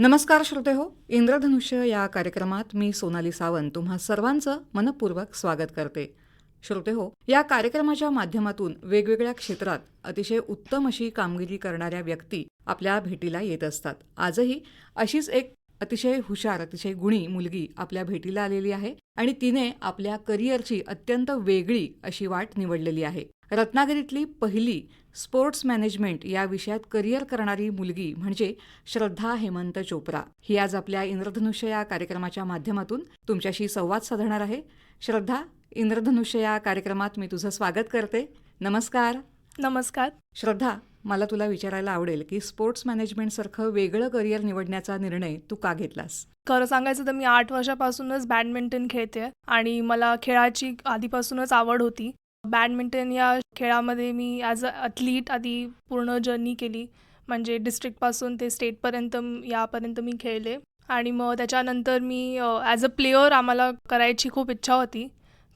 नमस्कार श्रोते हो इंद्रधनुष्य या कार्यक्रमात मी सोनाली सावंत तुम्हा सर्वांचं मनपूर्वक स्वागत करते. श्रोते हो या कार्यक्रमाच्या माध्यमातून वेगवेगळ्या क्षेत्रात अतिशय उत्तम अशी कामगिरी करणाऱ्या व्यक्ती आपल्या भेटीला येत असतात. आजही अशीच एक अतिशय हुशार अतिशय गुणी मुलगी आपल्या भेटीला आलेली आहे आणि तिने आपल्या करिअरची अत्यंत वेगळी अशी वाट निवडलेली आहे. रत्नागिरीतली पहिली स्पोर्ट्स मॅनेजमेंट या विषयात करिअर करणारी मुलगी म्हणजे श्रद्धा हेमंत चोप्रा. ही आज आपल्या इंद्रधनुष्य या कार्यक्रमाच्या माध्यमातून तुमच्याशी संवाद साधणार आहे. श्रद्धा इंद्रधनुष्य या कार्यक्रमात मी तुझं स्वागत करते. नमस्कार. नमस्कार. श्रद्धा मला तुला विचारायला आवडेल की स्पोर्ट्स मॅनेजमेंटसारखं वेगळं करिअर निवडण्याचा निर्णय तू का घेतलास? खरं सांगायचं तर मी आठ वर्षापासूनच बॅडमिंटन खेळते आणि मला खेळाची आधीपासूनच आवड होती. बॅडमिंटन या खेळामध्ये मी ॲज अ ॲथलीट आधी पूर्ण जर्नी केली. म्हणजे डिस्ट्रिक्टपासून ते स्टेटपर्यंत यापर्यंत मी खेळले. आणि मग त्याच्यानंतर मी ॲज अ प्लेयर आम्हाला करायची खूप इच्छा होती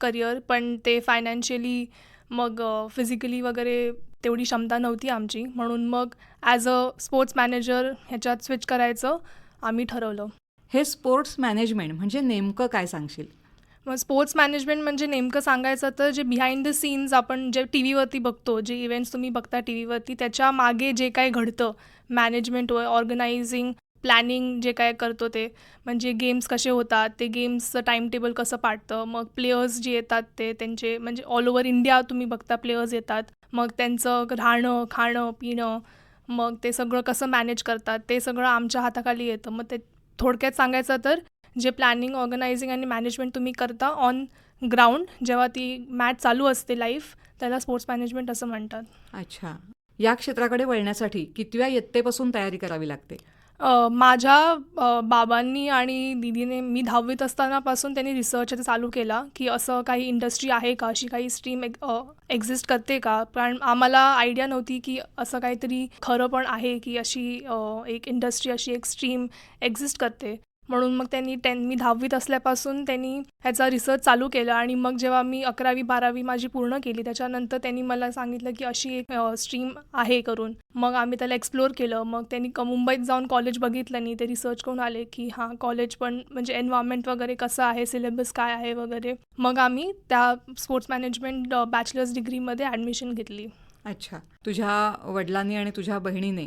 करिअर. पण ते फायनान्शियली मग फिजिकली वगैरे तेवढी क्षमता नव्हती आमची. म्हणून मग ॲज अ स्पोर्ट्स मॅनेजर ह्याच्यात स्विच करायचं आम्ही ठरवलं. हे स्पोर्ट्स मॅनेजमेंट म्हणजे नेमकं काय सांगशील? मग स्पोर्ट्स मॅनेजमेंट म्हणजे नेमकं सांगायचं तर जे बिहाइंड द सीन्स आपण जे टी व्हीवरती बघतो जे इव्हेंट्स तुम्ही बघता टी व्हीवरती त्याच्यामागे जे काय घडतं मॅनेजमेंट ऑर्गनायझिंग प्लॅनिंग जे काय करतो ते. म्हणजे गेम्स कसे होतात ते गेम्सचं टाईम टेबल कसं पाडतं मग प्लेयर्स जे येतात ते त्यांचे म्हणजे ऑल ओव्हर इंडिया तुम्ही बघता प्लेयर्स येतात. मग त्यांचं राहणं खाणं पिणं मग ते सगळं कसं मॅनेज करतात ते सगळं आमच्या हाताखाली येतं. मग ते थोडक्यात सांगायचं तर जे प्लॅनिंग ऑर्गनायझिंग आणि मॅनेजमेंट तुम्ही करता ऑन ग्राउंड जेव्हा ती मॅच चालू असते लाईफ त्याला स्पोर्ट्स मॅनेजमेंट असं म्हणतात. अच्छा. या क्षेत्राकडे वळण्यासाठी कितव्या इयत्तेपासून तयारी करावी लागते? माझ्या बाबांनी आणि दीदीने मी दहावीत असतानापासून त्यांनी रिसर्च आता चालू केला की असं काही इंडस्ट्री आहे का? अशी काही स्ट्रीम एक्झिस्ट करते का? कारण आम्हाला आयडिया नव्हती की असं काहीतरी खरं पण आहे की अशी एक इंडस्ट्री अशी एक स्ट्रीम एक्झिस्ट करते. म्हणून मग त्यांनी टेन मी दहावीत असल्यापासून त्यांनी ह्याचा रिसर्च चालू केला आणि मग जेव्हा मी अकरावी बारावी माझी पूर्ण केली त्याच्यानंतर त्यांनी मला सांगितलं की अशी एक स्ट्रीम आहे करून. मग आम्ही त्याला एक्सप्लोअर केलं. मग त्यांनी क मुंबईत जाऊन कॉलेज बघितलं आणि ते रिसर्च करून आले की हां कॉलेज पण म्हणजे एन्व्हायरमेंट वगैरे कसं आहे सिलेबस काय आहे वगैरे. मग आम्ही त्या स्पोर्ट्स मॅनेजमेंट बॅचलर्स डिग्रीमध्ये ॲडमिशन घेतली. अच्छा. तुझ्या वडिलांनी आणि तुझ्या बहिणीने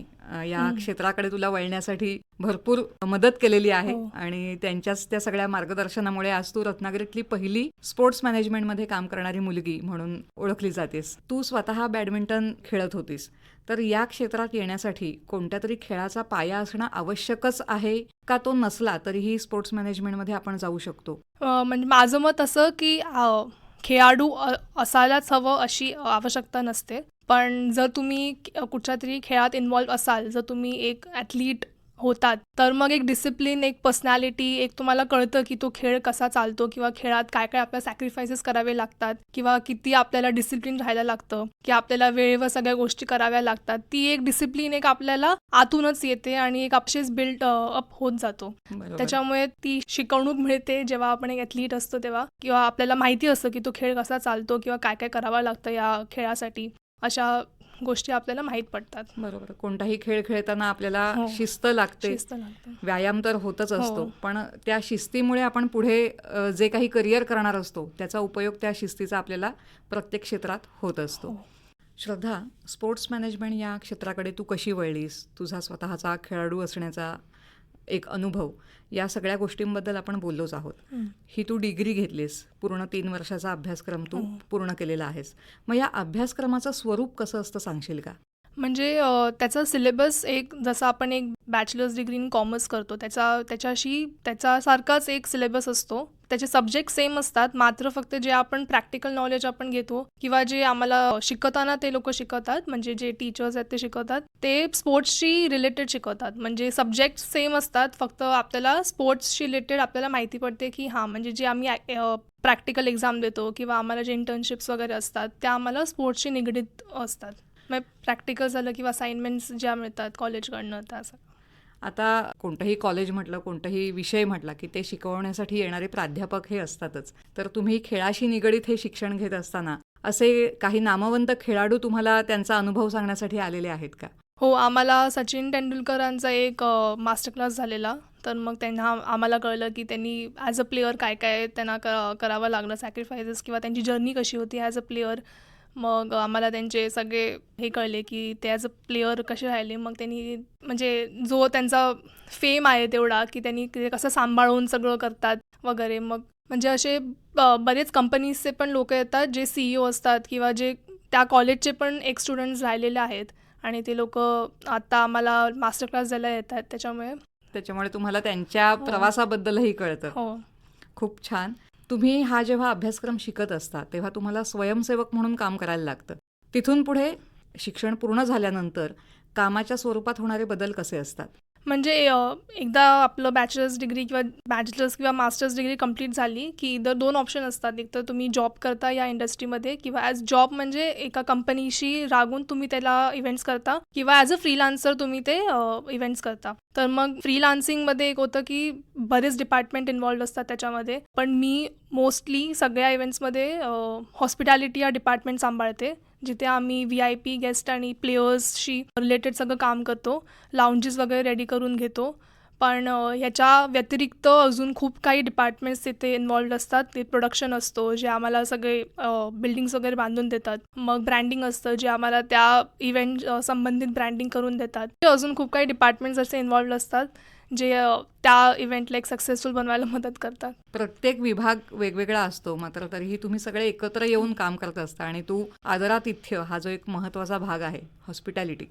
या. क्षेत्राकडे तुला वळण्यासाठी भरपूर मदत केलेली आहे हो. आणि त्यांच्याच त्या सगळ्या मार्गदर्शनामुळे आज तू रत्नागिरीतली पहिली स्पोर्ट्स मॅनेजमेंटमध्ये काम करणारी मुलगी म्हणून ओळखली जातेस. तू स्वतः बॅडमिंटन खेळत होतीस. तर या क्षेत्रात येण्यासाठी कोणत्या तरी खेळाचा पाया असणं आवश्यकच आहे का तो नसला तरीही स्पोर्ट्स मॅनेजमेंटमध्ये आपण जाऊ शकतो? म्हणजे माझं मत असं की खेळाडू असायलाच हवं अशी आवश्यकता नसते. पण जर तुम्ही कुठच्या तरी खेळात इन्वॉल्व असाल जर तुम्ही एक ॲथलीट होतात तर मग एक डिसिप्लिन एक पर्सनॅलिटी एक तुम्हाला कळतं की तो खेळ कसा चालतो किंवा खेळात काय काय आपल्याला सॅक्रिफायसेस करावे लागतात किंवा किती आपल्याला डिसिप्लिन राहायला लागतं की आपल्याला वेळेवर सगळ्या गोष्टी कराव्या लागतात. ती एक डिसिप्लिन एक आपल्याला आतूनच येते आणि एक आपशेच बिल्ड अप होत जातो. त्याच्यामुळे ती शिकवणूक मिळते जेव्हा आपण एक ॲथलीट असतो तेव्हा किंवा आपल्याला माहिती असतं की तो खेळ कसा चालतो किंवा काय काय करावं लागतं या खेळासाठी. अशा गोष्टी आपल्याला माहीत पडतात. बरोबर. कोणताही खेळ खेळताना आपल्याला हो. शिस्त लागते. शिस्त लागते. व्यायाम तर होतच असतो. हो. पण त्या शिस्तीमुळे आपण पुढे अ, जे काही करिअर करणार असतो त्याचा उपयोग त्या शिस्तीचा आपल्याला प्रत्येक क्षेत्रात होत असतो. हो. श्रद्धा स्पोर्ट्स मॅनेजमेंट या क्षेत्राकडे तू कशी वळलीस? तुझा स्वतःचा खेळाडू असण्याचा एक अनुभव. या सगळ्या गोष्टींबद्दल आपण बोललोच आहोत. हं. तू डिग्री घेतलीस पूर्ण तीन वर्षाचा अभ्यासक्रम तू हो. पूर्ण केलेला आहेस. मग या अभ्यासक्रमाचं स्वरूप कसं असतं सांगशील का? म्हणजे त्याचा सिलेबस एक जसं आपण एक बॅचलर्स डिग्री इन कॉमर्स करतो त्याचा त्याच्याशी त्याच्यासारखाच एक सिलेबस असतो. त्याचे सब्जेक्ट सेम असतात. मात्र फक्त जे आपण प्रॅक्टिकल नॉलेज आपण घेतो किंवा जे आम्हाला शिकवताना ते लोक शिकवतात म्हणजे जे टीचर्स आहेत ते शिकवतात ते स्पोर्ट्सशी रिलेटेड शिकवतात. म्हणजे सब्जेक्ट सेम असतात फक्त आपल्याला स्पोर्ट्सशी रिलेटेड आपल्याला माहिती पडते की हां म्हणजे जे आम्ही प्रॅक्टिकल एक्झाम देतो किंवा आम्हाला जे इंटर्नशिप्स वगैरे असतात त्या आम्हाला स्पोर्ट्सशी निगडीत असतात. मग प्रॅक्टिकल झालं किंवा असाइनमेंट्स ज्या मिळतात कॉलेजकडनं त्या सगळं आता कोणतंही कॉलेज म्हटलं कोणताही विषय म्हटला की ते शिकवण्यासाठी येणारे प्राध्यापक हे असतातच. तर तुम्ही खेळाशी निगडीत हे शिक्षण घेत असताना असे काही नामवंत खेळाडू तुम्हाला त्यांचा अनुभव सांगण्यासाठी आलेले आहेत का? हो आम्हाला सचिन तेंडुलकरांचा एक मास्टर क्लास झालेला. तर मग त्यांना आम्हाला कळलं की त्यांनी ॲज अ प्लेअर काय काय त्यांना क करावं लागलं सॅक्रिफायसेस किंवा त्यांची जर्नी कशी होती ॲज अ प्लेअर मग आम्हाला त्यांचे सगळे हे कळले की ते ॲज अ प्लेअर कसे राहिले. मग त्यांनी म्हणजे जो त्यांचा फेम आहे तेवढा की त्यांनी ते कसं सांभाळून सगळं करतात वगैरे. मग म्हणजे असे बरेच कंपनीजचे पण लोक येतात जे सी ई ओ असतात किंवा जे त्या कॉलेजचे पण एक स्टुडंट्स राहिलेले आहेत. आणि ते लोक आता आम्हाला मास्टर क्लास द्यायला येतात त्याच्यामुळे. त्याच्यामुळे तुम्हाला त्यांच्या प्रवासाबद्दलही कळतं. हो. खूप छान. तुम्ही हा जेव्हा अभ्यासक्रम शिकत असता तेव्हा तुम्हाला स्वयंसेवक म्हणून काम करायला लागतं. तिथून पुढे शिक्षण पूर्ण झाल्यानंतर कामाच्या स्वरूपात होणारे बदल कसे असतात? म्हणजे एकदा आपलं बॅचलर्स डिग्री किंवा बॅचलर्स किंवा मास्टर्स डिग्री कंप्लीट झाली की इतर दोन ऑप्शन असतात. एक तर तुम्ही जॉब करता या इंडस्ट्रीमध्ये किंवा ॲज जॉब म्हणजे एका कंपनीशी रागून तुम्ही त्याला इव्हेंट्स करता किंवा ॲज अ फ्रीलान्सर तुम्ही ते इव्हेंट्स करता. तर मग फ्रीलान्सिंगमध्ये एक होतं की बरेच डिपार्टमेंट इन्वॉल्ड असतात त्याच्यामध्ये. पण मी मोस्टली सगळ्या इव्हेंट्समध्ये हॉस्पिटॅलिटी या डिपार्टमेंट सांभाळते. जिथे आम्ही व्ही आय पी गेस्ट आणि प्लेयर्सशी रिलेटेड सगळं काम करतो. लाऊंजेस वगैरे रेडी करून घेतो. पण ह्याच्या व्यतिरिक्त अजून खूप काही डिपार्टमेंट्स तिथे इन्वॉल्ड असतात. ते प्रोडक्शन असतो जे आम्हाला सगळे बिल्डिंग्स वगैरे बांधून देतात. मग ब्रँडिंग असतं जे आम्हाला त्या इव्हेंट संबंधित ब्रँडिंग करून देतात. ते अजून खूप काही डिपार्टमेंट्स असे इन्वॉल्ड असतात जे त्या इव्हेंटला एक सक्सेसफुल बनवायला मदत करतात. प्रत्येक विभाग वेगवेगळा असतो मात्र तरीही तुम्ही सगळे एकत्र येऊन काम करत असता आणि तू आदरातिथ्य हा जो एक महत्त्वाचा भाग आहे हॉस्पिटॅलिटी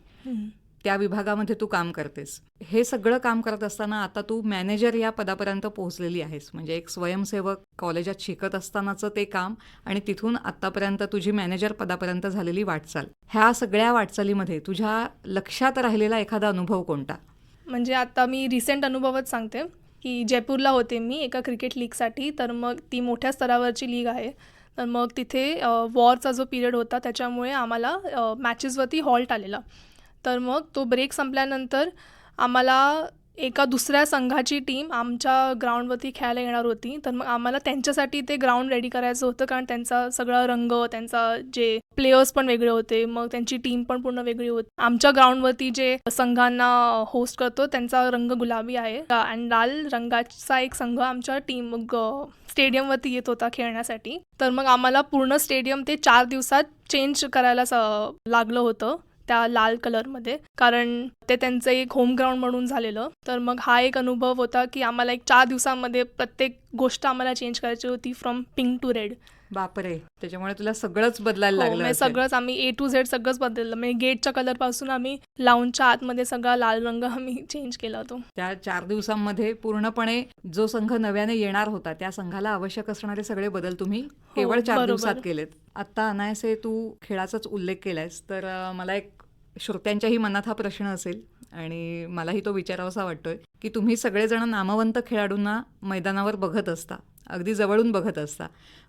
त्या विभागामध्ये तू काम करतेस. हे सगळं काम करत असताना आता तू मॅनेजर या पदापर्यंत पोहोचलेली आहेस. म्हणजे एक स्वयंसेवक कॉलेजात शिकत असतानाचं ते काम आणि तिथून आतापर्यंत तुझी मॅनेजर पदापर्यंत झालेली वाटचाल. ह्या सगळ्या वाटचालीमध्ये तुझ्या लक्षात राहिलेला एखादा अनुभव कोणता? म्हणजे आता मी रिसेंट अनुभवच सांगते की जयपूरला होते मी एका क्रिकेट लीगसाठी तर मग ती मोठ्या स्तरावरची लीग आहे. तर मग तिथे वॉरचा जो पिरियड होता त्याच्यामुळे आम्हाला मॅचेसवरती हॉल्ट आलेला. तर मग तो ब्रेक संपल्यानंतर आम्हाला एका दुसऱ्या संघाची टीम आमच्या ग्राउंडवरती खेळायला येणार होती. तर मग आम्हाला त्यांच्यासाठी ते ग्राउंड रेडी करायचं होतं कारण त्यांचा सगळा रंग त्यांचा जे प्लेयर्स पण वेगळे होते मग त्यांची टीम पण पूर्ण वेगळी होती. आमच्या ग्राउंडवरती जे संघांना होस्ट करतो त्यांचा रंग गुलाबी आहे. आणि लाल रंगाचा एक संघ आमच्या टीम मग स्टेडियमवरती येत होता खेळण्यासाठी. तर मग आम्हाला पूर्ण स्टेडियम ते चार दिवसात चेंज करायला लागलं होतं. त्या लाल कलरमध्ये. कारण ते त्यांचं एक होम ग्राउंड म्हणून झालेलं. तर मग हा एक अनुभव होता की आम्हाला एक चार दिवसांमध्ये प्रत्येक गोष्ट आम्हाला चेंज करायची होती फ्रॉम पिंक टू रेड बापरे. त्याच्यामुळे तुला सगळंच बदलायला लागलं म्हणजे. सगळंच आम्ही ए टू झेड सगळंच बदललं. म्हणजे गेटच्या कलरपासून आम्ही लाऊनच्या आतमध्ये सगळा लाल रंग आम्ही चेंज केला होतो. त्या चार दिवसांमध्ये पूर्णपणे जो संघ नव्याने येणार होता त्या संघाला आवश्यक असणारे सगळे बदल तुम्ही केवळ चार. दिवसात केलेत. आता अनायसे तू खेळाचाच उल्लेख केलायस. तर मला एक श्रोत्यांच्याही मनात हा प्रश्न असेल आणि मलाही तो विचारावासा वाटतोय की तुम्ही सगळेजण नामवंत खेळाडूंना मैदानावर बघत असता. अगदी जवळून बघत असता.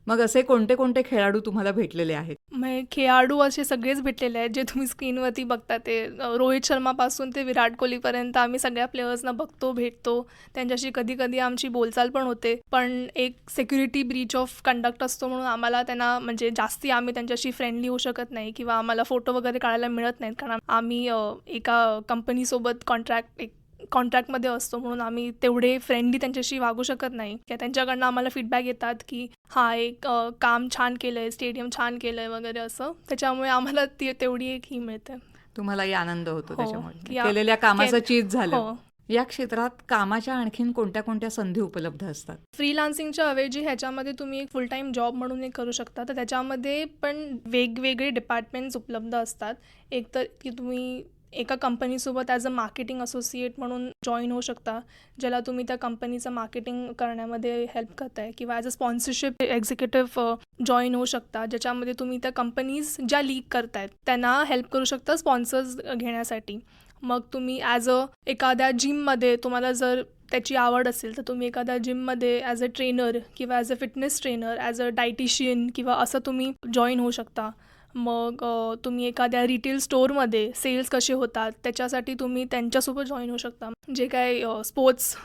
मग असे कोणते कोणते खेळाडू तुम्हाला भेटलेले आहेत? म्हणजे खेळाडू असे सगळेच भेटलेले आहेत जे तुम्ही स्क्रीनवरती बघता ते. रोहित शर्मापासून ते विराट कोहलीपर्यंत आम्ही सगळ्या प्लेयर्सना बघतो भेटतो. त्यांच्याशी कधी कधी आमची बोलचाल पण होते. पण एक सिक्युरिटी ब्रीच ऑफ कंडक्ट असतो म्हणून आम्हाला त्यांना म्हणजे जास्ती आम्ही त्यांच्याशी फ्रेंडली होऊ शकत नाही किंवा आम्हाला फोटो वगैरे काढायला मिळत नाहीत. कारण आम्ही एका कंपनीसोबत कॉन्ट्रॅक्ट एक कॉन्ट्रॅक्टमध्ये असतो म्हणून आम्ही तेवढे फ्रेंडली त्यांच्याशी वागू शकत नाही. किंवा त्यांच्याकडनं आम्हाला फीडबॅक येतात की हा एक काम छान केलं आहे स्टेडियम छान केलं आहे वगैरे असं. त्याच्यामुळे आम्हाला ती तेवढी एक ही मिळते. तुम्हालाही आनंद होतो हो. त्याच्यामुळे. केलेल्या कामाचं चीज झालं. हो. या क्षेत्रात कामाच्या आणखीन कोणत्या कोणत्या संधी उपलब्ध असतात? फ्रीलान्सिंगच्या ऐवजी ह्याच्यामध्ये तुम्ही एक फुल टाईम जॉब म्हणून एक करू शकता. तर त्याच्यामध्ये पण वेगवेगळे डिपार्टमेंट्स उपलब्ध असतात. एक तर की तुम्ही एका कंपनीसोबत ॲज अ मार्केटिंग असोसिएट म्हणून जॉईन होऊ शकता ज्याला तुम्ही त्या कंपनीचं मार्केटिंग करण्यामध्ये हेल्प करताय किंवा as a sponsorship executive join होऊ शकता ज्याच्यामध्ये तुम्ही त्या कंपनीज ज्या लीक करतायत त्यांना हेल्प करू शकता स्पॉन्सर्स घेण्यासाठी. मग तुम्ही ॲज अ एखाद्या जिममध्ये तुम्हाला जर त्याची आवड असेल तर तुम्ही एखाद्या जिममध्ये ॲज अ ट्रेनर किंवा as a fitness trainer as a dietician किंवा असं तुम्ही जॉईन होऊ शकता. मग तुम्ही एखाद्या रिटेल स्टोअरमध्ये सेल्स कसे होतात त्याच्यासाठी तुम्ही त्यांच्यासोबत जॉईन होऊ शकता. जे काय स्पोर्ट्स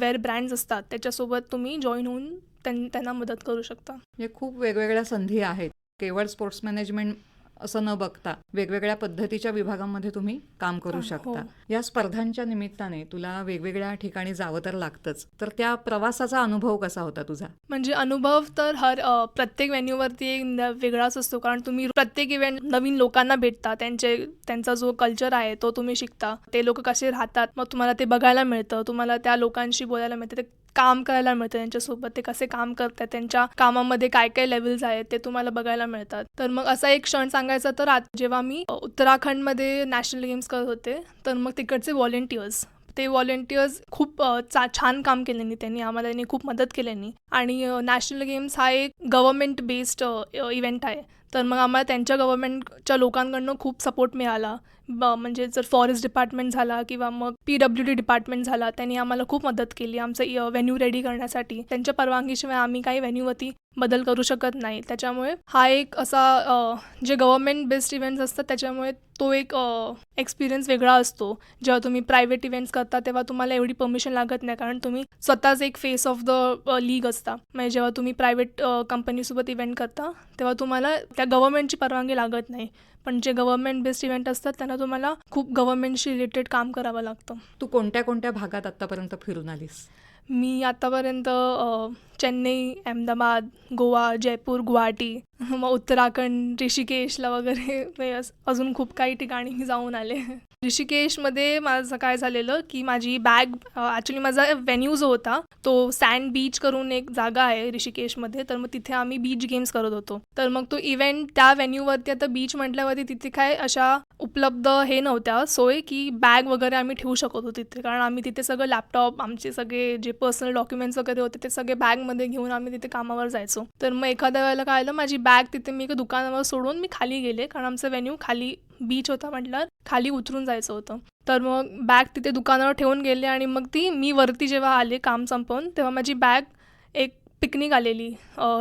वेअर ब्रँड्स असतात त्याच्यासोबत तुम्ही जॉईन होऊन त्यां त्यांना मदत करू शकता. म्हणजे खूप वेगवेगळ्या संधी आहेत. केवळ स्पोर्ट्स मॅनेजमेंट असं न बघता वेगवेगळ्या पद्धतीच्या विभागांमध्ये तुम्ही काम करू हो. शकता. या स्पर्धांच्या निमित्ताने तुला वेगवेगळ्या ठिकाणी जावं तर लागतंच. तर त्या प्रवासाचा अनुभव कसा होता तुझा? म्हणजे अनुभव तर हर प्रत्येक व्हेन्यूवरती वेगळाच असतो. कारण तुम्ही प्रत्येक इव्हेंट नवीन लोकांना भेटता. त्यांचे त्यांचा जो कल्चर आहे तो तुम्ही शिकता. ते लोक कसे राहतात मग तुम्हाला ते बघायला मिळतं. तुम्हाला त्या लोकांशी बोलायला मिळतं. ते काम करायला मिळतं त्यांच्यासोबत ते कसे काम करतात त्यांच्या कामामध्ये काय काय लेवल्स आहेत ते तुम्हाला बघायला मिळतात. तर मग असा एक क्षण सांगायचा तर आत जेव्हा मी उत्तराखंडमध्ये नॅशनल गेम्स करत होते तर मग तिकडचे व्हॉलेंटियर्स ते व्हॉलेंटियर्स खूप चा छान काम केलेनी त्यांनी आम्हाला त्यांनी खूप मदत केल्यानी आणि नॅशनल गेम्स हा एक गव्हर्मेंट बेस्ड इव्हेंट आहे. तर मग आम्हाला त्यांच्या गव्हर्मेंटच्या लोकांकडनं खूप सपोर्ट मिळाला. म्हणजे जर फॉरेस्ट डिपार्टमेंट झाला किंवा मग पी डब्ल्यू डी डिपार्टमेंट झाला त्यांनी आम्हाला खूप मदत केली आमचं व्हेन्यू रेडी करण्यासाठी. त्यांच्या परवानगीशिवाय आम्ही काही व्हेन्यूवरती बदल करू शकत नाही. त्याच्यामुळे हा एक असा जे गव्हर्मेंट बेस्ड इव्हेंट्स असतात त्याच्यामुळे तो एक एक्सपिरियन्स वेगळा असतो. जेव्हा तुम्ही प्रायव्हेट इव्हेंट्स करता तेव्हा तुम्हाला एवढी परमिशन लागत नाही कारण तुम्ही स्वतःच एक फेस ऑफ द लीग असता. म्हणजे जेव्हा तुम्ही प्रायव्हेट कंपनीसोबत इव्हेंट करता तेव्हा तुम्हाला त्या गव्हर्मेंटची परवानगी लागत नाही. पण जे गव्हर्मेंट बेस्ड इव्हेंट असतात त्यांना तुम्हाला खूप गव्हर्मेंटशी रिलेटेड काम करावं लागतं. तू कोणत्या कोणत्या भागात आतापर्यंत फिरून आलीस? मी आतापर्यंत चेन्नई अहमदाबाद गोवा जयपूर गुवाहाटी मग उत्तराखंड ऋषिकेशला वगैरे. म्हणजे अजून खूप काही ठिकाणी मी जाऊन आले. ऋषिकेशमध्ये माझं काय झालेलं की माझी बॅग ॲक्च्युली माझा व्हेन्यू जो होता तो सँड बीच करून एक जागा आहे ऋषिकेशमध्ये. तर मग तिथे आम्ही बीच गेम्स करत होतो. तर मग तो इव्हेंट त्या व्हेन्यूवरती आता बीच म्हटल्यावरती तिथे काय अशा उपलब्ध हे नव्हत्या. सोय की बॅग वगैरे आम्ही ठेवू शकत होतो तिथे. कारण आम्ही तिथे सगळं लॅपटॉप आमचे सगळे जे पर्सनल डॉक्युमेंट्स वगैरे होते ते सगळे बॅग बॅगमध्ये घेऊन आम्ही तिथे कामावर जायचो. तर मग एखाद्या वेळेला काय आलं माझी बॅग तिथे मी एका दुकानावर सोडून मी खाली गेले. कारण आमचं व्हेन्यू खाली बीच होता म्हटलं खाली उतरून जायचं होतं. तर मग बॅग तिथे दुकानावर ठेवून गेले आणि मग ती मी वरती जेव्हा आले काम संपवून तेव्हा माझी बॅग एक पिकनिक आलेली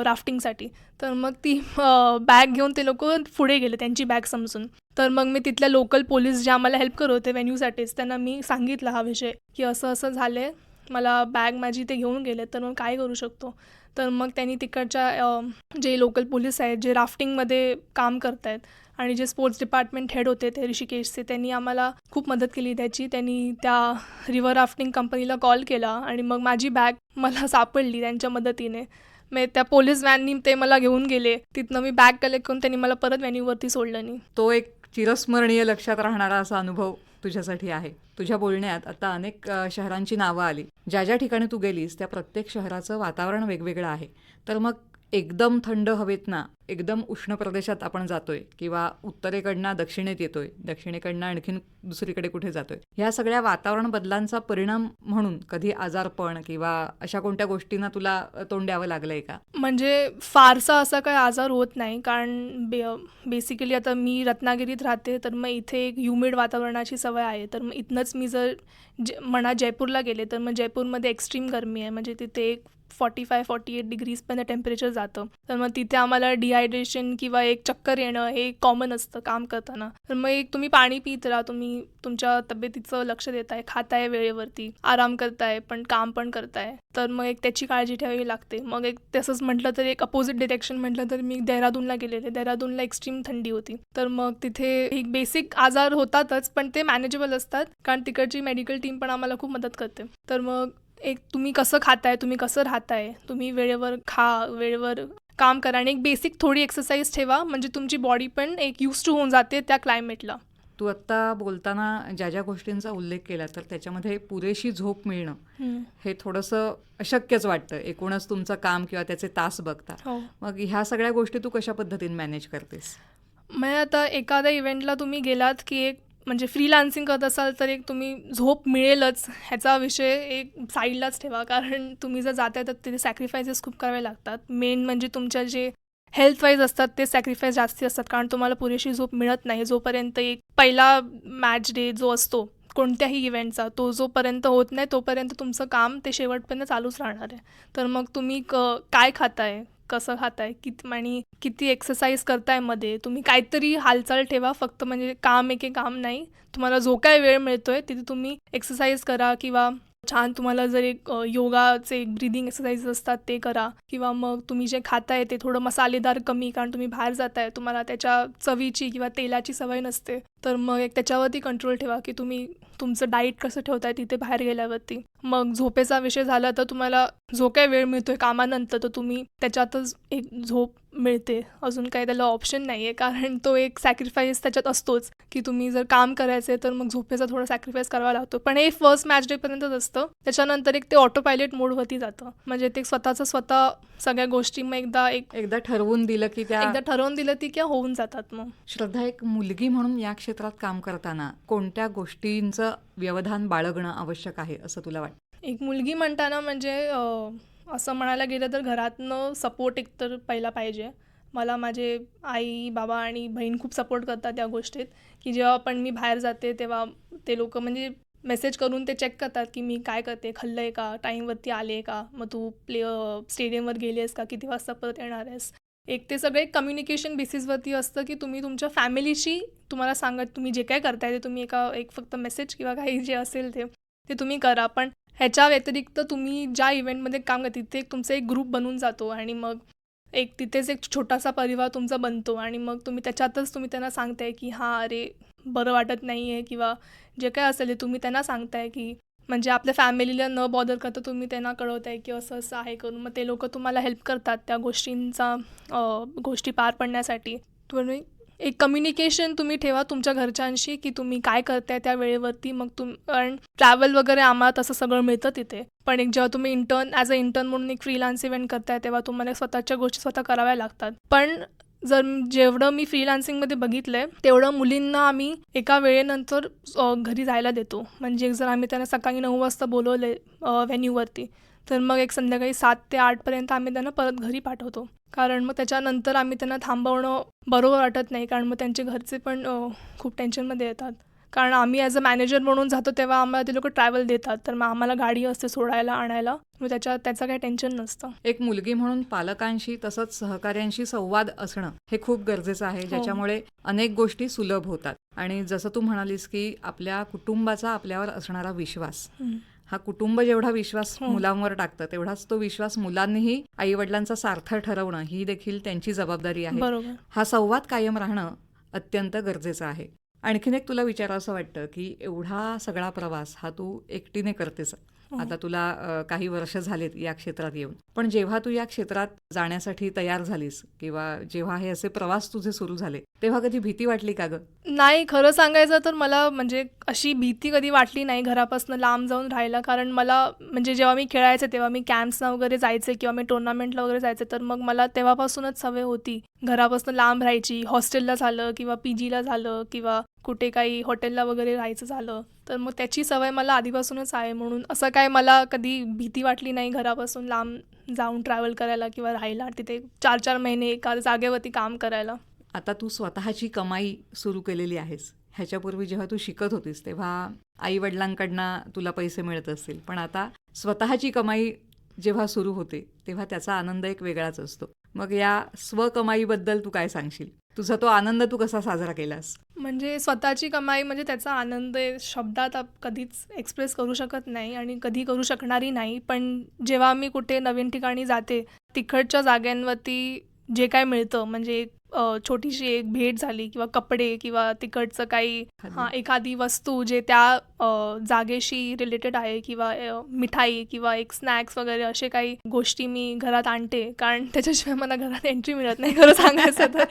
राफ्टिंगसाठी तर मग ती बॅग घेऊन ते लोक पुढे गेले त्यांची बॅग समजून. तर मग मी तिथल्या लोकल पोलीस जे आम्हाला हेल्प करत होते व्हेन्यूसाठीच त्यांना मी सांगितलं हा विषय की असं असं झालं आहे मला बॅग माझी ते घेऊन गेले तर मग काय करू शकतो? तर मग त्यांनी तिकडच्या जे लोकल पोलीस आहेत जे राफ्टिंगमध्ये काम करत आहेत आणि जे स्पोर्ट्स डिपार्टमेंट हेड होते ते ऋषिकेशचे त्यांनी आम्हाला खूप मदत केली त्याची. त्यांनी त्या रिव्हर राफ्टिंग कंपनीला कॉल केला आणि मग माझी बॅग मला सापडली त्यांच्या मदतीने. मग त्या पोलीस व्हॅननी ते मला घेऊन गेले. तिथनं मी बॅग कलेक्ट करून त्यांनी मला परत व्हॅन्यूवरती सोडलं नाही. तो एक चिरस्मरणीय लक्षात राहणारा असा अनुभव तुझ्यासाठी आहे. तुझ्या बोलण्यात आता अनेक शहरांची नावं आली. ज्या ज्या ठिकाणी तू गेलीस त्या प्रत्येक शहराचं वातावरण वेगवेगळं आहे. तर मग एकदम थंड हवेत ना एकदम उष्ण प्रदेशात आपण जातोय किंवा उत्तरेकडनं दक्षिणेत येतोय दक्षिणेकडनं आणखीन दुसरीकडे कुठे जातोय. ह्या सगळ्या वातावरण बदलांचा परिणाम म्हणून कधी आजारपण किंवा अशा कोणत्या गोष्टींना तुला तोंड द्यावं लागलंय का? म्हणजे फारसा असा काही आजार होत नाही कारण बे बेसिकली आता मी रत्नागिरीत राहते तर मग इथे एक ह्युमिड वातावरणाची सवय आहे. तर मग इथनंच मी जर जे म्हणा जयपूरला गेले तर मग जयपूरमध्ये एक्स्ट्रीम गरमी आहे. म्हणजे तिथे एक फॉर्टी फाय फॉर्टी एट डिग्रीजपर्यंत टेम्परेचर जातं. तर मग तिथे आम्हाला डिहायड्रेशन किंवा एक चक्कर येणं हे कॉमन असतं काम करताना. तर मग एक तुम्ही पाणी पित राहा तुम्ही तुमच्या तब्येतीचं लक्ष देताय खाताय वेळेवरती आराम करताय पण काम पण करताय. तर मग एक त्याची काळजी ठेवावी लागते. मग एक तसंच म्हटलं तर एक अपोजिट डिरेक्शन म्हटलं तर मी देहरादूनला गेलेले. देहरादूनला एक्स्ट्रीम थंडी होती. तर मग तिथे एक बेसिक आजार होतातच पण ते मॅनेजेबल असतात. कारण तिकडची मेडिकल टीम पण आम्हाला खूप मदत करते. तर मग एक तुम्ही कसं खाताय तुम्ही कसं राहताय तुम्ही वेळेवर खा वेळेवर काम करा आणि एक बेसिक थोडी एक्सरसाइज ठेवा. म्हणजे तुमची बॉडी पण एक यूज टू होऊन जाते त्या क्लायमेटला तू आत्ता बोलताना ज्या ज्या गोष्टींचा उल्लेख केला तर त्याच्यामध्ये पुरेशी झोप मिळणं हे थोडंसं अशक्यच वाटतं. एकूणच तुमचं काम किंवा त्याचे तास बघता. हो. मग ह्या सगळ्या गोष्टी तू कशा पद्धतीने मॅनेज करतेस? म्हणजे आता एखाद्या इव्हेंटला तुम्ही गेलात की एक म्हणजे फ्रीलान्सिंग करत असाल तर एक तुम्ही झोप मिळेलच. ह्याचा विषय एक साईडलाच ठेवा. कारण तुम्ही जर जाताय तर तिथे सॅक्रिफायसेस खूप करावे लागतात. मेन म्हणजे तुमच्या जे हेल्थवाईज असतात ते सॅक्रिफाईस जास्ती असतात. कारण तुम्हाला पुरेशी झोप मिळत नाही. जोपर्यंत एक पहिला मॅच डे जो असतो कोणत्याही इव्हेंटचा तो जोपर्यंत होत नाही तोपर्यंत तुमचं काम ते शेवटपर्यंत चालूच राहणार आहे. तर मग तुम्ही क काय खाताय? कसं खाताय किती आणि किती एक्सरसाइज करतायमध्ये तुम्ही काहीतरी हालचाल ठेवा फक्त म्हणजे काम एके काम नाही. तुम्हाला जो काय वेळ मिळतोय तिथे तुम्ही एक्सरसाइज करा किंवा छान तुम्हाला जर एक योगाचे योगाचे ब्रिदिंग एक्सरसाइज असतात ते करा. किंवा मग तुम्ही जे खाताय ते थोडं मसालेदार कमी कारण तुम्ही बाहेर जाताय तुम्हाला त्याच्या चवीची किंवा तेलाची सवय नसते. तर मग एक त्याच्यावरती कंट्रोल ठेवा की तुम्ही तुमचं डाईट कसं ठेवताय तिथे बाहेर गेल्यावरती. मग झोपेचा विषय झाला तर तुम्हाला जो काही वेळ मिळतोय कामानंतर तर तुम्ही त्याच्यातच एक झोप मिळते. अजून काही त्याला ऑप्शन नाही आहे कारण तो एक सॅक्रिफाईस त्याच्यात असतोच. की तुम्ही जर काम करायचं तर मग झोपेचा थोडा सॅक्रिफाईस करावा लागतो. पण हे फर्स्ट मॅच डेपर्यंतच असतं. त्याच्यानंतर एक ते ऑटो पायलट मोडवरती जातं. म्हणजे ते स्वतःचं स्वतः सगळ्या गोष्टी मग एकदा एक एकदा ठरवून दिलं की त्या एकदा ठरवून दिलं ती की होऊन जातात मग. श्रद्धा एक मुलगी म्हणून या क्षेत्रात काम करताना कोणत्या गोष्टींचं व्यवधान बाळगणं आवश्यक आहे असं तुला वाटतं? एक मुलगी म्हणताना म्हणजे असं म्हणायला गेलं तर घरातनं सपोर्ट एकतर पहिला पाहिजे. मला माझे आई बाबा आणि बहीण खूप सपोर्ट करतात त्या गोष्टीत की जेव्हा पण मी बाहेर जाते तेव्हा ते लोक म्हणजे मेसेज करून ते चेक करतात की मी काय करते खाल्लं आहे का टाईमवरती आले आहे का मग तू प्ले स्टेडियमवर गेली आहेस का किती वाजता परत येणार आहेस? एक ते सगळे कम्युनिकेशन बेसिसवरती असतं की तुम्ही तुमच्या फॅमिलीशी तुम्हाला सांगत तुम्ही जे काय करताय ते तुम्ही एका एक फक्त मेसेज किंवा काही जे असेल ते ते तुम्ही करा. पण ह्याच्या व्यतिरिक्त तुम्ही ज्या इव्हेंटमध्ये काम करता तिथे एक तुमचा एक ग्रुप बनून जातो आणि मग एक तिथेच एक छोटासा परिवार तुमचा बनतो आणि मग तुम्ही त्याच्यातच तुम्ही त्यांना सांगताय की हां अरे बरं वाटत नाही आहे किंवा जे काय असेल ते तुम्ही त्यांना सांगताय की म्हणजे आपल्या फॅमिलीला न बॉदर करता तुम्ही त्यांना कळवताय की असं असं आहे करून. मग ते लोक तुम्हाला हेल्प करतात त्या गोष्टींचा गोष्टी पार पडण्यासाठी. तुम्ही एक कम्युनिकेशन तुम्ही ठेवा तुमच्या घरच्यांशी की तुम्ही काय करताय त्या वेळेवरती. मग तुम कारण ट्रॅव्हल वगैरे आम्हाला तसं सगळं मिळतं तिथे. पण एक जेव्हा तुम्ही इंटर्न ॲज अ इंटर्न म्हणून एक फ्रीलान्स इव्हेंट करताय तेव्हा तुम्हाला स्वतःच्या गोष्टी स्वतः कराव्या लागतात. पण जर जेवढं मी फ्रीलान्सिंगमध्ये बघितलं आहे तेवढं मुलींना आम्ही एका वेळेनंतर घरी जायला देतो. म्हणजे जर आम्ही त्यांना सकाळी नऊ वाजता बोलवले व्हेन्यूवरती तर मग एक संध्याकाळी सात ते आठपर्यंत आम्ही त्यांना परत घरी पाठवतो. कारण मग त्याच्यानंतर आम्ही त्यांना थांबवणं बरोबर वाटत नाही कारण मग त्यांचे घरचे पण खूप टेन्शनमध्ये येतात. कारण आम्ही ॲज अ मॅनेजर म्हणून जातो तेव्हा आम्हाला ते लोक ट्रॅव्हल देतात तर मग आम्हाला गाडी असते सोडायला आणायला मग त्याच्या त्याचं काही टेन्शन नसतं. एक मुलगी म्हणून पालकांशी तसंच सहकार्यांशी संवाद असणं हे खूप गरजेचं आहे ज्याच्यामुळे अनेक गोष्टी सुलभ होतात. आणि जसं तू म्हणालीस की आपल्या कुटुंबाचा आपल्यावर असणारा विश्वास. हा कुटुंब जेवढा विश्वास हो. मुलांवर टाकतं तेवढाच तो विश्वास मुलांनीही आई वडिलांचा सार्थ ठरवणं ही देखील त्यांची जबाबदारी आहे. हा संवाद कायम राहणं अत्यंत गरजेचं आहे. आणखीन एक तुला विचारावं वाटतं की एवढा सगळा प्रवास हा तू एकटीने करतेस. आता तुला काही वर्ष झालेत या क्षेत्रात येऊन. पण जेव्हा तू या क्षेत्रात जाण्यासाठी तयार झालीस किंवा जेव्हा हे असे प्रवास तुझे सुरू झाले तेव्हा कधी भीती वाटली का ग? नाही खरं सांगायचं तर मला म्हणजे अशी भीती कधी वाटली नाही घरापासून लांब जाऊन राहायला. कारण मला म्हणजे जेव्हा मी खेळायचे तेव्हा मी कॅम्प्सना वगैरे जायचे किंवा मी टुर्नामेंटला वगैरे जायचे तर मग मला तेव्हापासूनच सवय होती. घरापासून लांब राहायची हॉस्टेलला झालं किंवा पी जीला झालं किंवा कुठे काही हॉटेलला वगैरे राहायचं झालं तर मग त्याची सवय मला आधीपासूनच आहे. म्हणून असं काय मला कधी भीती वाटली नाही घरापासून लांब जाऊन ट्रॅव्हल करायला किंवा राहायला तिथे चार चार महिने एका जागेवरती काम करायला. आता तू स्वतःची कमाई सुरू केलेली आहेस. ह्याच्यापूर्वी जेव्हा तू शिकत होतीस तेव्हा आई वडिलांकडनं तुला पैसे मिळत असतील. पण आता स्वतःची कमाई जेव्हा सुरू होते तेव्हा त्याचा आनंद एक वेगळाच असतो. मग या स्वकमाईबद्दल तू काय सांगशील? तुझा तो आनंद तू कसा साजरा केलास? म्हणजे स्वतःची कमाई म्हणजे त्याचा आनंद शब्दात आप कधीच एक्सप्रेस करू शकत नाही आणि कधी करू शकणारी नाही. पण जेव्हा मी कुठे नवीन ठिकाणी जाते तिकडच्या जाग्यांवरती जे काय मिळतं म्हणजे एक छोटीशी एक भेट झाली किंवा कपडे किंवा तिकडचं काही हां एखादी वस्तू जे त्या जागेशी रिलेटेड आहे किंवा मिठाई किंवा एक स्नॅक्स वगैरे असे काही गोष्टी मी घरात आणते. कारण त्याच्याशिवाय मला घरात एंट्री मिळत नाही खरं सांगायचं तर.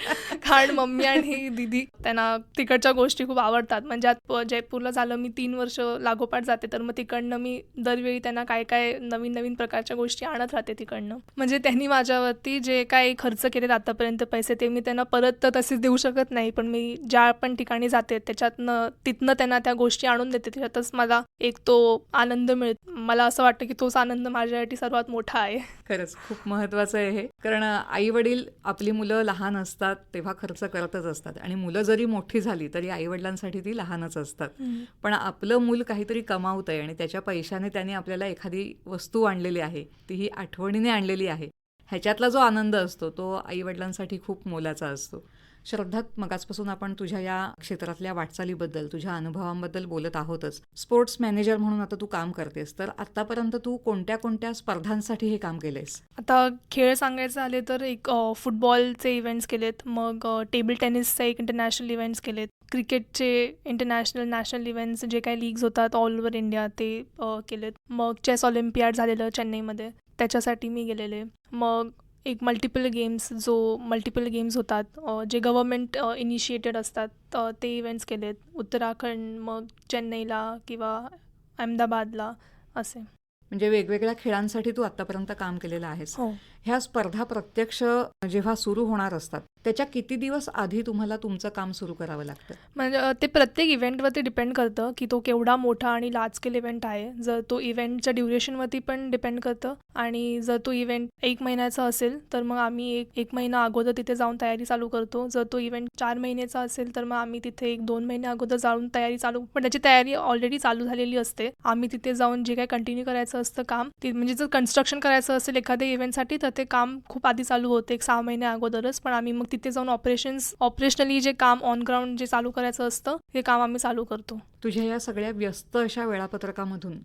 कारण मम्मी आणि दिदी त्यांना तिकडच्या गोष्टी खूप आवडतात. म्हणजे आत जयपूरला झालं मी तीन वर्ष लागोपाठ जाते. तर मग तिकडनं मी दरवेळी त्यांना काय काय नवीन नवीन प्रकारच्या गोष्टी आणत राहते तिकडनं. म्हणजे त्यांनी माझ्यावरती जे काही खर्च केलेत आतापर्यंत पैसे ते मी त्यांना परत तर तसेच देऊ शकत नाही. पण मी ज्या पण ठिकाणी जाते त्याच्यातनं तिथनं त्यांना त्या गोष्टी आणून देते. त्याच्यातच मला एक तो आनंद मिळत. मला असं वाटतं की तोच आनंद माझ्यासाठी सर्वात मोठा आहे. खरंच खूप महत्वाचं आहे हे. कारण आई वडील आपली मुलं लहान असतात तेव्हा खर्च करतच असतात. आणि मुलं जरी मोठी झाली तरी आई वडिलांसाठी ती लहानच असतात. पण आपलं मूल काहीतरी कमावतंय आणि त्याच्या पैशाने त्याने आपल्याला एखादी वस्तू आणलेली आहे ती ही आठवणीने आणलेली आहे. ह्याच्यातला जो आनंद असतो तो आईवडिलांसाठी खूप मोलाचा असतो. श्रद्धा मगाचपासून आपण तुझ्या या क्षेत्रातल्या वाटचालीबद्दल तुझ्या अनुभवांबद्दल बोलत आहोतच. स्पोर्ट्स मॅनेजर म्हणून आता तू काम करतेस तर आतापर्यंत तू कोणत्या कोणत्या स्पर्धांसाठी हे काम केलेस आता खेळ सांगायचं झाले तर एक फुटबॉलचे इव्हेंट्स केलेत मग टेबल टेनिसचे एक इंटरनॅशनल इव्हेंट्स केलेत क्रिकेटचे इंटरनॅशनल नॅशनल इव्हेंट्स जे काही लीग्स होतात ऑल ओव्हर इंडिया ते केलेत. मग चेस ऑलिम्पियाड झालेलं चेन्नईमध्ये त्याच्यासाठी मी गेलेले. मग एक मल्टिपल गेम्स जो मल्टिपल गेम्स होतात जे गव्हर्मेंट इनिशिएटेड असतात ते इव्हेंट्स केलेत. उत्तराखंड मग चेन्नईला किंवा अहमदाबादला असे. म्हणजे वेगवेगळ्या खेळांसाठी तू आतापर्यंत काम केलेलं आहेस. हो. ह्या स्पर्धा प्रत्यक्ष जेव्हा सुरू होणार असतात त्याच्या किती दिवस आधी तुम्हाला तुमचं काम सुरू करावं लागतं? म्हणजे ते प्रत्येक इव्हेंटवरती डिपेंड करतं की तो केवढा मोठा आणि लार्ज स्केल इव्हेंट आहे. जर तो इव्हेंटच्या ड्युरेशनवरती पण डिपेंड करतं आणि जर तो इव्हेंट एक महिन्याचा असेल तर मग आम्ही एक एक महिना अगोदर तिथे जाऊन तयारी चालू करतो. जर तो इव्हेंट चार महिन्याचा असेल तर मग आम्ही तिथे एक दोन महिने अगोदर जाऊन तयारी चालू पण त्याची तयारी ऑलरेडी चालू झालेली असते. आम्ही तिथे जाऊन जे काही कंटिन्यू करायचं असतं काम ते म्हणजे जर कन्स्ट्रक्शन करायचं असेल एखाद्या इव्हेंटसाठी तर ते काम खूप आधी चालू होते एक सहा महिने अगोदरच. पण आम्ही मग तिथे जाऊन ऑपरेशन्स ऑपरेशनली जे काम ऑन ग्राउंड जे चालू करायचं असतं ते काम आम्ही चालू करतो. तुझ्या या सगळ्या व्यस्त अशा वेळापत्रकामधून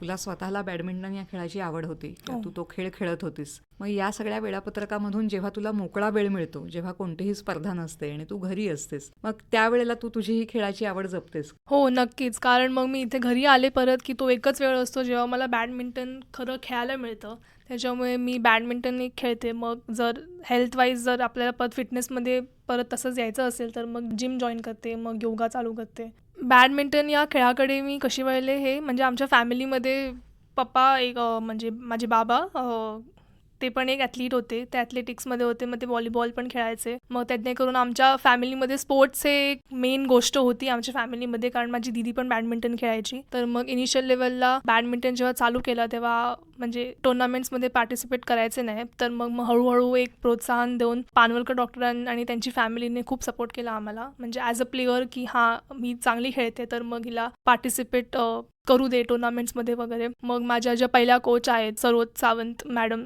तुला स्वतःला बॅडमिंटन या खेळाची आवड होती हो. तू तो खेळ खेळत होतीस. मग या सगळ्या वेळापत्रकामधून जेव्हा तुला मोकळा वेळ मिळतो जेव्हा कोणतीही स्पर्धा नसते आणि तू घरी असतेस मग त्यावेळेला तू तुझी ही खेळाची आवड जपतेस? हो नक्कीच. कारण मग मी इथे घरी आले परत की तो एकच वेळ असतो जेव्हा मला बॅडमिंटन खरं खेळायला मिळतं. त्याच्यामुळे मी बॅडमिंटन एक खेळते. मग जर हेल्थवाईज जर आपल्याला परत फिटनेसमध्ये परत तसंच यायचं असेल तर मग जिम जॉईन करते मग योगा चालू करते. बॅडमिंटन या खेळाकडे मी कशी वळले हे म्हणजे आमच्या फॅमिलीमध्ये पप्पा एक म्हणजे माझे बाबा ते पण एक ॲथलीट होते. ते ॲथलेटिक्समध्ये होते. मग ते व्हॉलीबॉल पण खेळायचे. मग त्याने करून आमच्या फॅमिलीमध्ये स्पोर्ट्स हे एक मेन गोष्ट होती आमच्या फॅमिलीमध्ये कारण माझी दिदी पण बॅडमिंटन खेळायची. तर मग इनिशियल लेवलला बॅडमिंटन जेव्हा चालू केलं तेव्हा म्हणजे टुर्नामेंट्समध्ये पार्टिसिपेट करायचे नाही. तर मग मग हळूहळू एक प्रोत्साहन देऊन पानवलकर डॉक्टरांनी आणि त्यांची फॅमिलीने खूप सपोर्ट केला आम्हाला. म्हणजे ॲज अ प्लेअर की हां मी चांगली खेळते. तर मग हिला पार्टिसिपेट करू दे टुर्नामेंट्समध्ये वगैरे. मग माझ्या ज्या पहिल्या कोच आहेत सरोज सावंत मॅडम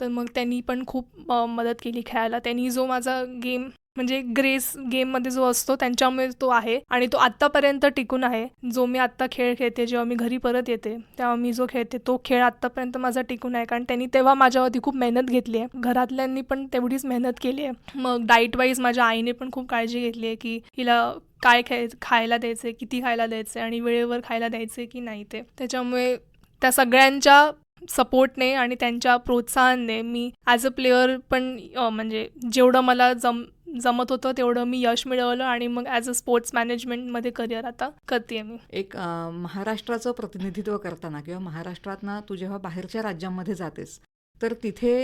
तर मग त्यांनी पण खूप मदत केली खेळायला. त्यांनी जो माझा गेम म्हणजे ग्रेस गेममध्ये जो असतो त्यांच्यामुळे तो आहे आणि तो आत्तापर्यंत टिकून आहे. जो मी आत्ता खेळ खेळते जेव्हा मी घरी परत येते तेव्हा मी जो खेळते तो खेळ आत्तापर्यंत माझा टिकून आहे. कारण त्यांनी तेव्हा माझ्यावरती खूप मेहनत घेतली आहे. घरातल्यांनी पण तेवढीच मेहनत केली आहे. मग डाईट वाईज माझ्या आईने पण खूप काळजी घेतली आहे की हिला काय खाय खायला द्यायचं आहे किती खायला द्यायचं आहे आणि वेळेवर खायला द्यायचे की नाही ते. त्याच्यामुळे त्या सगळ्यांच्या सपोर्टने आणि त्यांच्या प्रोत्साहनाने मी ॲज अ प्लेअर पण म्हणजे जेवढं मला जम जमत होतं तेवढं मी यश मिळवलं आणि मग ॲज अ स्पोर्ट्स मॅनेजमेंटमध्ये करिअर आता करते मी. एक महाराष्ट्राचं प्रतिनिधित्व करताना किंवा महाराष्ट्रातनं तू जेव्हा बाहेरच्या राज्यांमध्ये जातेस तर तिथे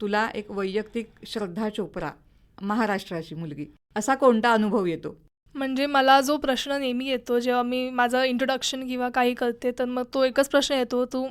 तुला एक वैयक्तिक श्रद्धा चोप्रा महाराष्ट्राची मुलगी असा कोणता अनुभव येतो? म्हणजे मला जो प्रश्न नेहमी येतो जेव्हा मी माझं इंट्रोडक्शन किंवा काही करते तर मग तो एकच प्रश्न येतो तू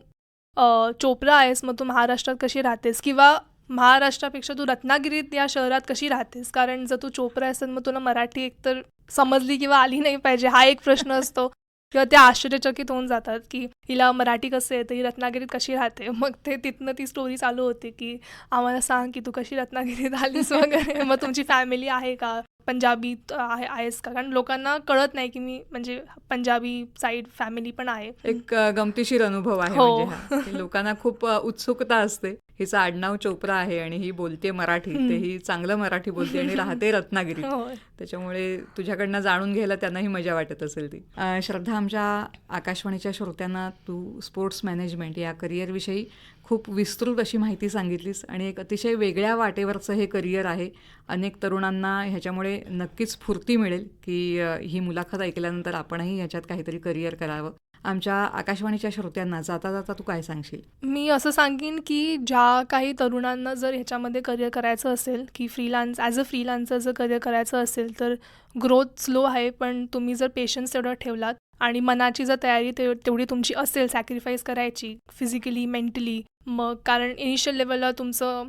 चोप्रा आहेस मग तू महाराष्ट्रात कशी राहतेस? किंवा महाराष्ट्रापेक्षा तू रत्नागिरीत या शहरात कशी राहतेस? कारण जर तू चोप्रा असेल मग तुला मराठी एकतर समजली किंवा आली नाही पाहिजे हा एक प्रश्न असतो. किंवा ते आश्चर्यचकित होऊन जातात की हिला मराठी कसं येतं ही रत्नागिरीत कशी राहते? मग ते तिथनं ती स्टोरी चालू होते की आम्हाला सांग की तू कशी रत्नागिरीत आलीस वगैरे. मग तुमची फॅमिली आहे का? पंजाबी आहे आहेस का? कारण लोकांना कळत नाही की मी म्हणजे पंजाबी साईड फॅमिली पण आहे. एक गमतीशीर अनुभव आहे हो. म्हणजे लोकांना खूप उत्सुकता असते. हिचं आडनाव चोप्रा आहे आणि ही बोलते मराठी. ते ही चांगलं मराठी बोलते आणि राहते रत्नागिरी हो त्याच्यामुळे तुझ्याकडनं जाणून घ्यायला त्यांनाही मजा वाटत असेल ती. श्रद्धा आमच्या आकाशवाणीच्या श्रोत्यांना तू स्पोर्ट्स मॅनेजमेंट या करिअरविषयी खूप विस्तृत अशी माहिती सांगितलीस आणि एक अतिशय वेगळ्या वाटेवरचं हे करिअर आहे. अनेक तरुणांना ह्याच्यामुळे नक्कीच स्फूर्ती मिळेल की ही मुलाखत ऐकल्यानंतर आपणही ह्याच्यात काहीतरी करिअर करावं. आमच्या आकाशवाणीच्या श्रोत्यांना जाता जाता तू काय सांगशील? मी असं सांगेन की ज्या काही तरुणांना जर ह्याच्यामध्ये करिअर करायचं असेल की फ्रीलान्स ॲज अ फ्रीलान्सर जर करिअर करायचं असेल तर ग्रोथ स्लो आहे पण तुम्ही जर पेशन्स तेवढा ठेवलात आणि मनाची जर तयारी ते तेवढी तुमची असेल सॅक्रिफाईस करायची फिजिकली मेंटली मग कारण इनिशियल लेवलला तुमचं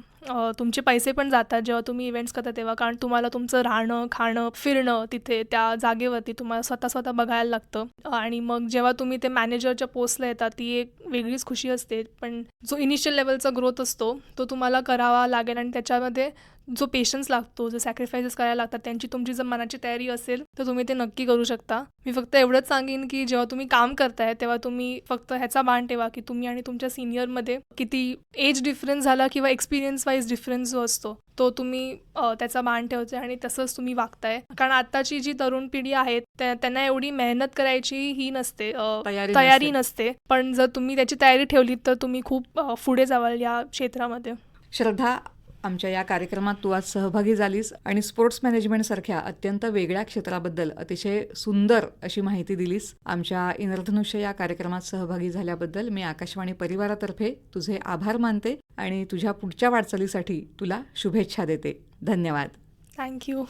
तुमचे पैसे पण जातात जेव्हा तुम्ही इव्हेंट्स करता तेव्हा. कारण तुम्हाला तुमचं राहणं खाणं फिरणं तिथे त्या जागेवरती तुम्हाला स्वतः स्वतः बघायला लागतं. आणि मग जेव्हा तुम्ही ते मॅनेजरच्या पोस्टला येतात ती एक वेगळीच खुशी असते. पण जो इनिशियल लेवलचा ग्रोथ असतो तो तुम्हाला करावा लागेल. आणि त्याच्यामध्ये जो पेशन्स लागतो जो सॅक्रिफायसेस करायला लागतात त्यांची तुमची जर मनाची तयारी असेल तर तुम्ही ते नक्की करू शकता. मी फक्त एवढंच सांगेन की जेव्हा तुम्ही काम करताय तेव्हा तुम्ही फक्त ह्याचा मान ठेवा की तुम्ही आणि तुमच्या सिनियरमध्ये किती एज डिफरन्स झाला किंवा एक्सपिरियन्स वाईज डिफरन्स जो असतो तो तुम्ही त्याचा मान ठेवताय आणि तसंच तुम्ही वागताय. कारण आताची जी तरुण पिढी आहे त्या- त्यांना एवढी मेहनत करायची ही नसते तयारी नसते. पण जर तुम्ही त्याची तयारी ठेवली तर तुम्ही खूप पुढे जावाल या क्षेत्रामध्ये. श्रद्धा आमच्या या कार्यक्रमात तू आज सहभागी झालीस आणि स्पोर्ट्स मॅनेजमेंटसारख्या अत्यंत वेगळ्या क्षेत्राबद्दल अतिशय सुंदर अशी माहिती दिलीस. आमच्या इंद्रधनुष्य या कार्यक्रमात सहभागी झाल्याबद्दल मी आकाशवाणी परिवारातर्फे तुझे आभार मानते आणि तुझ्या पुढच्या वाटचालीसाठी तुला शुभेच्छा देते. धन्यवाद. थँक्यू